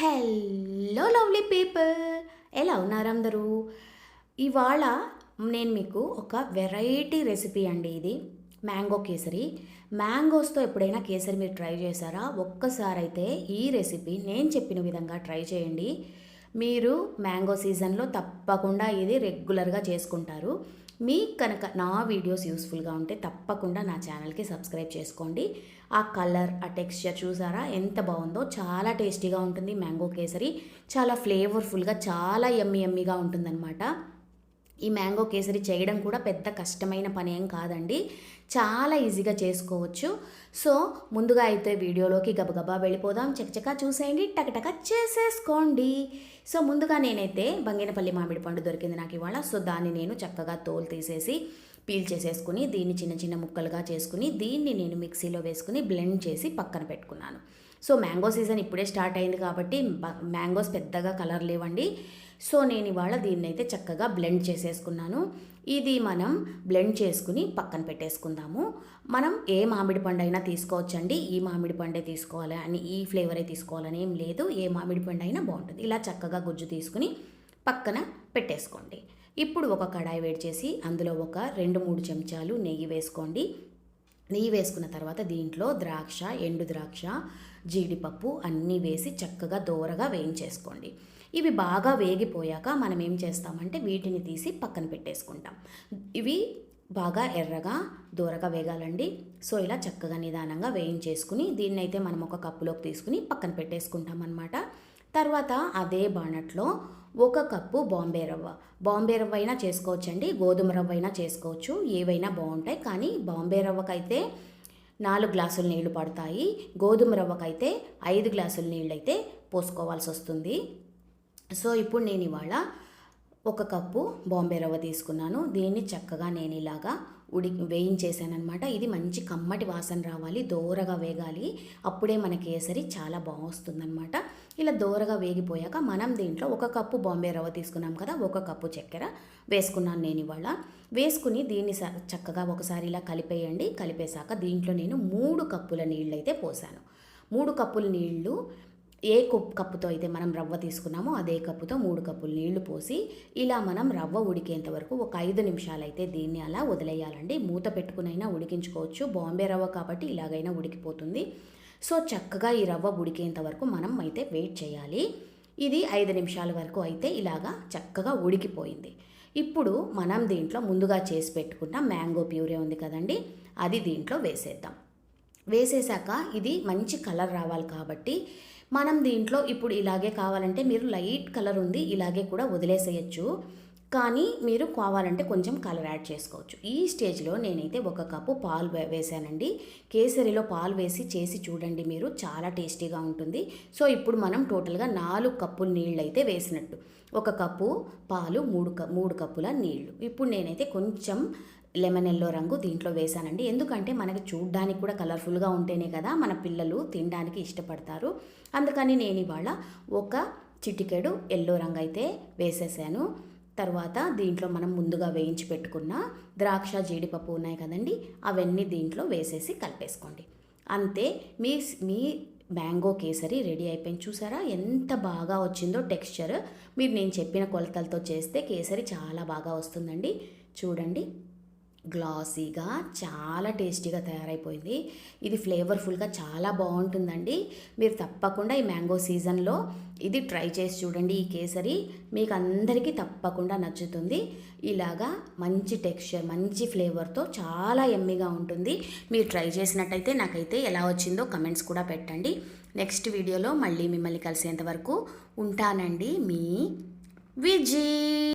Hello lovely people ఎలా ఉన్నారు అందరూ? ఇవాళ నేను మీకు ఒక వెరైటీ రెసిపీ అండి ఇది. మ్యాంగో కేసరి. మ్యాంగోస్తో ఎప్పుడైనా కేసరి మీరు ట్రై చేశారా? ఒక్కసారి అయితే ఈ రెసిపీ నేను చెప్పిన విధంగా ట్రై చేయండి. మీరు మ్యాంగో సీజన్లో తప్పకుండా ఇది రెగ్యులర్గా చేసుకుంటారు. మీకు కనుక నా వీడియోస్ యూస్ఫుల్గా ఉంటే తప్పకుండా నా ఛానల్కి సబ్స్క్రైబ్ చేసుకోండి. ఆ కలర్ ఆ టెక్స్చర్ చూసారా? ఎంత బాగుందో. చాలా టేస్టీగా ఉంటుంది మ్యాంగో కేసరి. చాలా ఫ్లేవర్ఫుల్గా చాలా ఎమ్మి ఎమ్మిగా ఉంటుందన్నమాట. ఈ మ్యాంగో కేసరి చేయడం కూడా పెద్ద కష్టమైన పని ఏం కాదండి. చాలా ఈజీగా చేసుకోవచ్చు. సో ముందుగా అయితే వీడియోలోకి గబగబా వెళ్ళిపోదాం. చకచకా చూసేయండి. టకటక చేసేసుకోండి. సో ముందుగా నేనైతే బంగినపల్లి మామిడి పండు దొరికింది నాకు ఇవాళ. సో దాన్ని నేను చక్కగా తోలు తీసేసి పీల్ చేసేసుకుని దీన్ని చిన్న చిన్న ముక్కలుగా చేసుకుని దీన్ని నేను మిక్సీలో వేసుకుని బ్లెండ్ చేసి పక్కన పెట్టుకున్నాను. సో మ్యాంగో సీజన్ ఇప్పుడే స్టార్ట్ అయింది కాబట్టి మ్యాంగోస్ పెద్దగా కలర్ లేవండి. సో నేను ఇవాళ దీన్ని అయితే చక్కగా బ్లెండ్ చేసేసుకున్నాను. ఇది మనం బ్లెండ్ చేసుకుని పక్కన పెట్టేసుకుందాము. మనం ఏ మామిడి పండు అయినా తీసుకోవచ్చండి. ఈ మామిడి పండే తీసుకోవాలి అని ఈ ఫ్లేవరే తీసుకోవాలని ఏం లేదు. ఏ మామిడి పండు అయినా బాగుంటుంది. ఇలా చక్కగా గుజ్జు తీసుకుని పక్కన పెట్టేసుకోండి. ఇప్పుడు ఒక కడాయి వేడి చేసి అందులో ఒక రెండు మూడు చెంచాలు నెయ్యి వేసుకోండి. నెయ్యి వేసుకున్న తర్వాత దీంట్లో ద్రాక్ష ఎండు ద్రాక్ష జీడిపప్పు అన్నీ వేసి చక్కగా దోరగా వేయించేసుకోండి. ఇవి బాగా వేగిపోయాక మనం ఏం చేస్తామంటే వీటిని తీసి పక్కన పెట్టేసుకుంటాం. ఇవి బాగా ఎర్రగా దూరగా వేగాలండి. సో ఇలా చక్కగా నిదానంగా వేయించేసుకుని దీన్ని అయితే మనం ఒక కప్పులోకి తీసుకుని పక్కన పెట్టేసుకుంటాం అనమాట తర్వాత అదే బాణట్లో ఒక కప్పు బాంబే రవ్వ. బాంబే రవ్వ అయినా చేసుకోవచ్చండి గోధుమ రవ్వ అయినా చేసుకోవచ్చు ఏవైనా బాగుంటాయి. కానీ బాంబే రవ్వకైతే నాలుగు గ్లాసులు నీళ్ళు పడతాయి. గోధుమ రవ్వకైతే ఐదు గ్లాసుల నీళ్ళు అయితే పోసుకోవాల్సి వస్తుంది. సో ఇప్పుడు నేను ఇవాళ ఒక కప్పు బాంబే రవ్వ తీసుకున్నాను. దీన్ని చక్కగా నేను ఇలాగా ఉడి వేయించేసానమాట ఇది మంచి కమ్మటి వాసన రావాలి దోరగా వేగాలి. అప్పుడే మన కేసరి చాలా బాగొస్తుందన్నమాట. ఇలా దోరగా వేగిపోయాక మనం దీంట్లో ఒక కప్పు బాంబే రవ్వ తీసుకున్నాం కదా ఒక కప్పు చక్కెర వేసుకున్నాను నేను ఇవాళ. వేసుకుని దీన్ని చక్కగా ఒకసారి ఇలా కలిపేయండి. కలిపేశాక దీంట్లో నేను మూడు కప్పుల నీళ్ళు అయితే పోసాను. మూడు కప్పుల నీళ్ళు ఏ కప్పుతో అయితే మనం రవ్వ తీసుకున్నామో అదే కప్పుతో మూడు కప్పులు నీళ్ళు పోసి ఇలా మనం రవ్వ ఉడికేంత వరకు ఒక ఐదు నిమిషాలు అయితే దీన్ని అలా వదిలేయాలండి. మూత పెట్టుకునైనా ఉడికించుకోవచ్చు. బాంబే రవ్వ కాబట్టి ఇలాగైనా ఉడికిపోతుంది. సో చక్కగా ఈ రవ్వ ఉడికేంత వరకు మనం అయితే వెయిట్ చేయాలి. ఇది ఐదు నిమిషాల వరకు అయితే ఇలాగా చక్కగా ఉడికిపోయింది. ఇప్పుడు మనం దీంట్లో ముందుగా చేసి పెట్టుకున్న మ్యాంగో ప్యూరే ఉంది కదండి అది దీంట్లో వేసేద్దాం. వేసేసాక ఇది మంచి కలర్ రావాలి కాబట్టి మనం దీంట్లో ఇప్పుడు ఇలాగే కావాలంటే మీరు లైట్ కలర్ ఉంది ఇలాగే కూడా వదిలేసేయచ్చు. కానీ మీరు కావాలంటే కొంచెం కలర్ యాడ్ చేసుకోవచ్చు. ఈ స్టేజ్లో నేనైతే ఒక కప్పు పాలు వేసానండి కేసరిలో పాలు వేసి చేసి చూడండి మీరు చాలా టేస్టీగా ఉంటుంది. సో ఇప్పుడు మనం టోటల్గా నాలుగు కప్పులు నీళ్ళు అయితే వేసినట్టు. ఒక కప్పు పాలు మూడు మూడు కప్పుల నీళ్ళు ఇప్పుడు నేనైతే కొంచెం లెమన్ ఎల్లో రంగు దీంట్లో వేసానండి ఎందుకంటే మనకి చూడ్డానికి కూడా కలర్ఫుల్గా ఉంటేనే కదా మన పిల్లలు తినడానికి ఇష్టపడతారు. అందుకని నేను ఇవాళ ఒక చిటికెడు ఎల్లో రంగు అయితే వేసేసాను. తర్వాత దీంట్లో మనం ముందుగా వేయించి పెట్టుకున్న ద్రాక్ష జీడిపప్పు ఉన్నాయి కదండి అవన్నీ దీంట్లో వేసేసి కలిపేసుకోండి. అంతే మీ మీ మ్యాంగో కేసరి రెడీ అయిపోయింది చూసారా? ఎంత బాగా వచ్చిందో టెక్స్చర్. మీరు నేను చెప్పిన కొలతలతో చేస్తే కేసరి చాలా బాగా వస్తుందండి. చూడండి. గ్లాసీగా చాలా టేస్టీగా తయారైపోయింది. ఇది ఫ్లేవర్ఫుల్గా చాలా బాగుంటుందండి. మీరు తప్పకుండా ఈ మ్యాంగో సీజన్లో ఇది ట్రై చేసి చూడండి ఈ కేసరి. మీకు అందరికీ తప్పకుండా నచ్చుతుంది. ఇలాగా మంచి టెక్స్చర్ మంచి ఫ్లేవర్తో చాలా ఎమ్మిగా ఉంటుంది. మీరు ట్రై చేసినట్టయితే నాకైతే ఎలా వచ్చిందో కమెంట్స్ కూడా పెట్టండి. నెక్స్ట్ వీడియోలో మళ్ళీ మిమ్మల్ని కలిసేంత వరకు ఉంటానండి మీ విజీ.